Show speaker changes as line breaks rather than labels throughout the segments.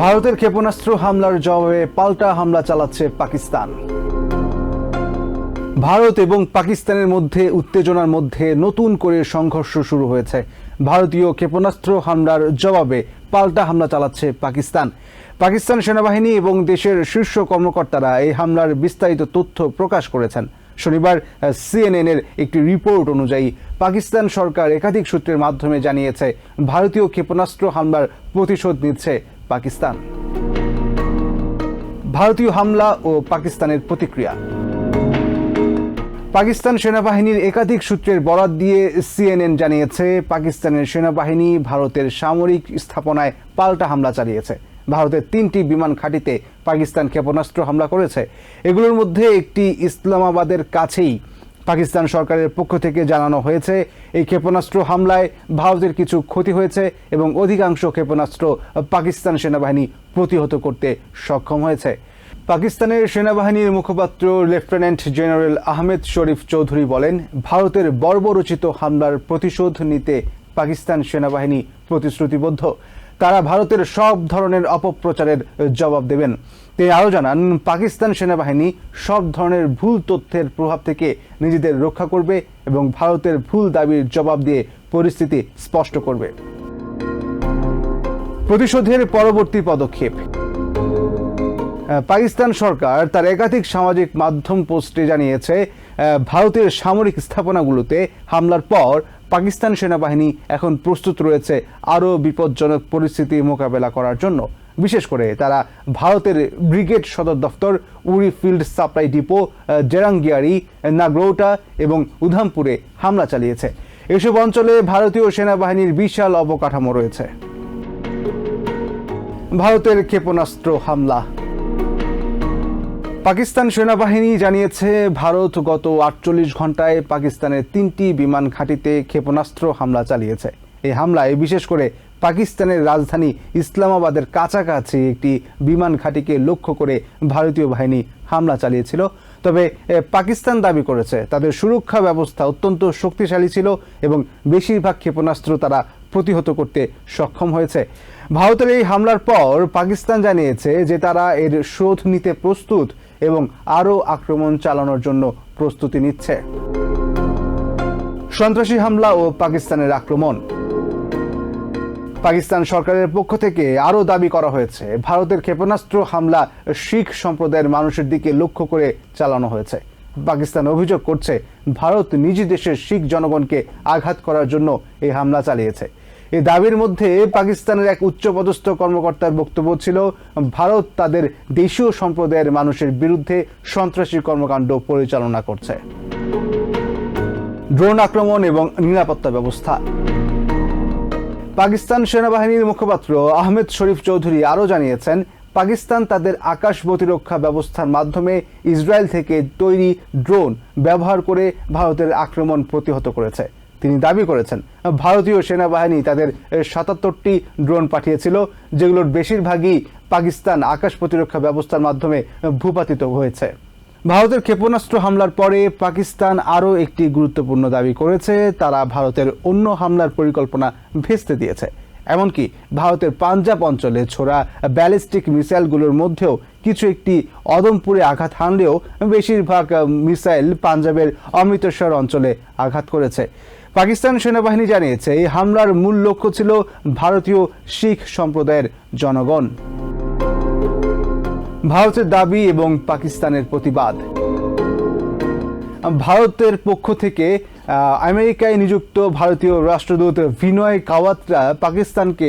ভারতের ক্ষেপণাস্ত্র হামলার জবাবে পাল্টা হামলা চালাচ্ছে পাকিস্তান। ভারত এবং পাকিস্তানের মধ্যে উত্তেজনার মধ্যে নতুন করে সংঘর্ষ শুরু হয়েছে। ভারতীয় ক্ষেপণাস্ত্র হামলার জবাবে পাল্টা হামলা চালাচ্ছে পাকিস্তান। পাকিস্তান সেনাবাহিনী এবং দেশের শীর্ষ কর্মকর্তারা এই হামলার বিস্তারিত তথ্য প্রকাশ করেছেন। শনিবার সিএনএন এর একটি রিপোর্ট অনুযায়ী পাকিস্তান সরকার একাধিক সূত্রের মাধ্যমে জানিয়েছে, ভারতীয় ক্ষেপণাস্ত্র হামলার প্রতিশোধ নিচ্ছে পাকিস্তান। ভারতীয় হামলা ও পাকিস্তানের প্রতিক্রিয়া। পাকিস্তান সেনাবাহিনীর একাধিক সূত্রের বরাত দিয়ে সিএনএন জানিয়েছে, পাকিস্তানের সেনাবাহিনী ভারতের সামরিক স্থাপনায় পাল্টা হামলা চালিয়েছে। ভারতের তিনটি বিমান ঘাঁটিতে পাকিস্তান ক্ষেপণাস্ত্র হামলা করেছে। এগুলোর মধ্যে একটি ইসলামাবাদের কাছেই পাকিস্তান সরকারের পক্ষ থেকে জানানো হয়েছে, এই ক্ষেপণাস্ত্র হামলায় ভারতের কিছু ক্ষতি হয়েছে এবং অধিকাংশ ক্ষেপণাস্ত্র পাকিস্তান সেনাবাহিনী প্রতিহত করতে সক্ষম হয়েছে। পাকিস্তানের সেনাবাহিনীর মুখপাত্র লেফটেন্যান্ট জেনারেল আহমেদ শরীফ চৌধুরী বলেন, ভারতের বর্বরচিত হামলার প্রতিশোধ নিতে পাকিস্তান সেনাবাহিনী প্রতিশ্রুতিবদ্ধ। তারা ভারতের সব ধরনের অপপ্রচারের জবাব দেবেন। তিনি আরও জানান, পাকিস্তান সেনাবাহিনী সব ধরনের ভুল তথ্যের প্রভাব থেকে নিজেদের রক্ষা করবে এবং ভারতের ভুল দাবির জবাব দিয়ে পরিস্থিতি স্পষ্ট করবে। প্রতিশোধের পরবর্তী পদক্ষেপ। পাকিস্তান সরকার তার একাধিক সামাজিক মাধ্যম পোস্টে জানিয়েছে ভারতের সামরিক স্থাপনাগুলোতে হামলার পর পাকিস্তান সেনাবাহিনী এখন প্রস্তুত রয়েছে আরও বিপজ্জনক পরিস্থিতি মোকাবেলা করার জন্য। বিশেষ করে তারা ভারতের ব্রিগেড সদর দফতর, উরি ফিল্ড সাপ্লাই ডিপো জেরাঙ্গিয়ারি, নাগরৌটা এবং উধামপুরে হামলা চালিয়েছে। এসব অঞ্চলে ভারতীয় সেনাবাহিনীর বিশাল অবকাঠামো রয়েছে। ভারতের ক্ষেপণাস্ত্র হামলা পাকিস্তান সেনাবাহিনী জানিয়েছে, ভারত গত আটচল্লিশ ঘন্টায় পাকিস্তানের তিনটি বিমান ঘাঁটিতে ক্ষেপণাস্ত্র হামলা চালিয়েছে। এই হামলায় বিশেষ করে পাকিস্তানের রাজধানী ইসলামাবাদের কাছাকাছি একটি বিমান ঘাঁটিকে লক্ষ্য করে ভারতীয় বাহিনী হামলা চালিয়েছিল। তবে পাকিস্তান দাবি করেছে, তাদের সুরক্ষা ব্যবস্থা অত্যন্ত শক্তিশালী ছিল এবং বেশিরভাগ ক্ষেপণাস্ত্র তারা প্রতিহত করতে সক্ষম হয়েছে। ভারতের এই হামলার পর পাকিস্তান জানিয়েছে যে তারা এর শোধ নিতে প্রস্তুত। এবং আরও আক্রমণ চালানোর জন্য প্রস্তুতি নিচ্ছে। সন্ত্রাসী হামলা ও পাকিস্তানের আক্রমণ। পাকিস্তান সরকারের পক্ষ থেকে আরও দাবি করা হয়েছে, ভারতের ক্ষেপণাস্ত্র হামলা শিখ সম্প্রদায়ের মানুষের দিকে লক্ষ্য করে চালানো হয়েছে। পাকিস্তান অভিযোগ করছে, ভারত নিজ দেশের শিখ জনগণকে আঘাত করার জন্য এই হামলা চালিয়েছে। এই দাবির মধ্যে পাকিস্তানের এক উচ্চপদস্থ কর্মকর্তার বক্তব্য ছিল, ভারত তাদের দেশীয় সম্প্রদায়ের মানুষের বিরুদ্ধে সন্ত্রাসী কর্মকাণ্ড পরিচালনা করছে। ড্রোন আক্রমণ এবং নিরাপত্তা ব্যবস্থা। পাকিস্তান সেনাবাহিনীর মুখপাত্র আহমেদ শরীফ চৌধুরী আরও জানিয়েছেন, পাকিস্তান তাদের আকাশ প্রতিরক্ষা ব্যবস্থার মাধ্যমে ইসরায়েল থেকে তৈরি ড্রোন ব্যবহার করে ভারতের আক্রমণ প্রতিহত করেছে। তিনি দাবি করেছেন। ভারতীয় সেনাবাহিনী তাদের সাতাত্তরটি ড্রোন পাঠিয়েছিল, যেগুলোর বেশিরভাগই পাকিস্তান আকাশ প্রতিরক্ষা ব্যবস্থার মাধ্যমে ভূপাতিত হয়েছে। ভারতের ক্ষেপণাস্ত্র হামলার পরে পাকিস্তান আরও একটি গুরুত্বপূর্ণ দাবি করেছে, তারা ভারতের অন্য হামলার পরিকল্পনা ভেস্তে দিয়েছে। এমনকি ভারতের পাঞ্জাব অঞ্চলে ছোড়া ব্যালিস্টিক মিসাইলগুলোর মধ্যেও কিছু একটি অদমপুরে আঘাত হানলেও বেশিরভাগ মিসাইল পাঞ্জাবের অমৃতসর অঞ্চলে আঘাত করেছে। পাকিস্তান সেনাবাহিনী জানিয়েছে, এই হামলার মূল লক্ষ্য ছিল ভারতীয় শিখ সম্প্রদায়ের জনগণ। ভারতের দাবি এবং পাকিস্তানের প্রতিবাদ। ভারতের পক্ষ থেকে আমেরিকায় নিযুক্ত ভারতীয় রাষ্ট্রদূত বিনয় কাওয়াতরা পাকিস্তানকে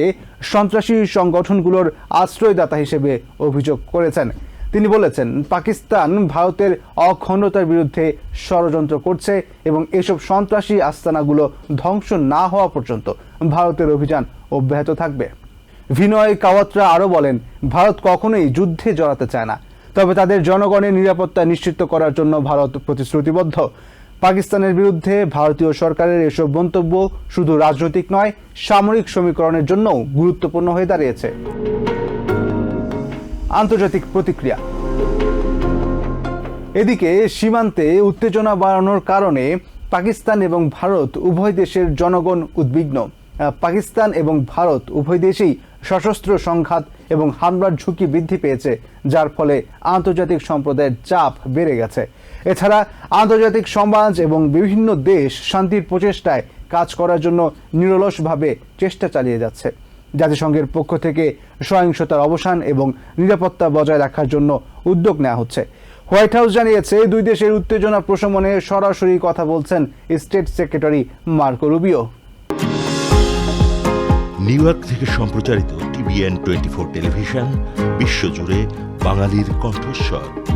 সন্ত্রাসী সংগঠনগুলোর আশ্রয়দাতা হিসেবে অভিযোগ করেছেন। তিনি বলেছেন, পাকিস্তান ভারতের অখণ্ডতার বিরুদ্ধে ষড়যন্ত্র করছে এবং এসব সন্ত্রাসী আস্তানাগুলো ধ্বংস না হওয়া পর্যন্ত ভারতের অভিযান অব্যাহত থাকবে। ভিনয় কাওয়াত্রা আরও বলেন, ভারত কখনোই যুদ্ধে জড়াতে চায় না, তবে তাদের জনগণের নিরাপত্তা নিশ্চিত করার জন্য ভারত প্রতিশ্রুতিবদ্ধ। পাকিস্তানের বিরুদ্ধে ভারতীয় সরকারের এসব মন্তব্য শুধু রাজনৈতিক নয়, সামরিক সমীকরণের জন্যও গুরুত্বপূর্ণ হয়ে দাঁড়িয়েছে। আন্তর্জাতিক প্রতিক্রিয়া। এদিকে সীমান্তে উত্তেজনা বাড়ানোর কারণে পাকিস্তান এবং ভারত উভয় দেশের জনগণ উদ্বিগ্ন। পাকিস্তান এবং ভারত উভয় দেশেই সশস্ত্র সংঘাত এবং হামলার ঝুঁকি বৃদ্ধি পেয়েছে, যার ফলে আন্তর্জাতিক সম্প্রদায়ের চাপ বেড়ে গেছে। এছাড়া আন্তর্জাতিক সমাজ এবং বিভিন্ন দেশ শান্তির প্রচেষ্টায় কাজ করার জন্য নিরলসভাবে চেষ্টা চালিয়ে যাচ্ছে। জাতিসংঘের পক্ষ থেকে সহিংসতার অবসান এবং নিরাপত্তা বজায় রাখার জন্য উদ্যোগ নেওয়া হচ্ছে। হোয়াইট হাউস জানিয়েছে দুই দেশের উত্তেজনা প্রশমনে সরাসরি কথা বলছেন state secretary Marco Rubio.
New থেকে সম্প্রচারিত টিভিএন টোয়েন্টি ফোর টেলিভিশন, বিশ্বজুড়ে বাঙালির কণ্ঠস্বর।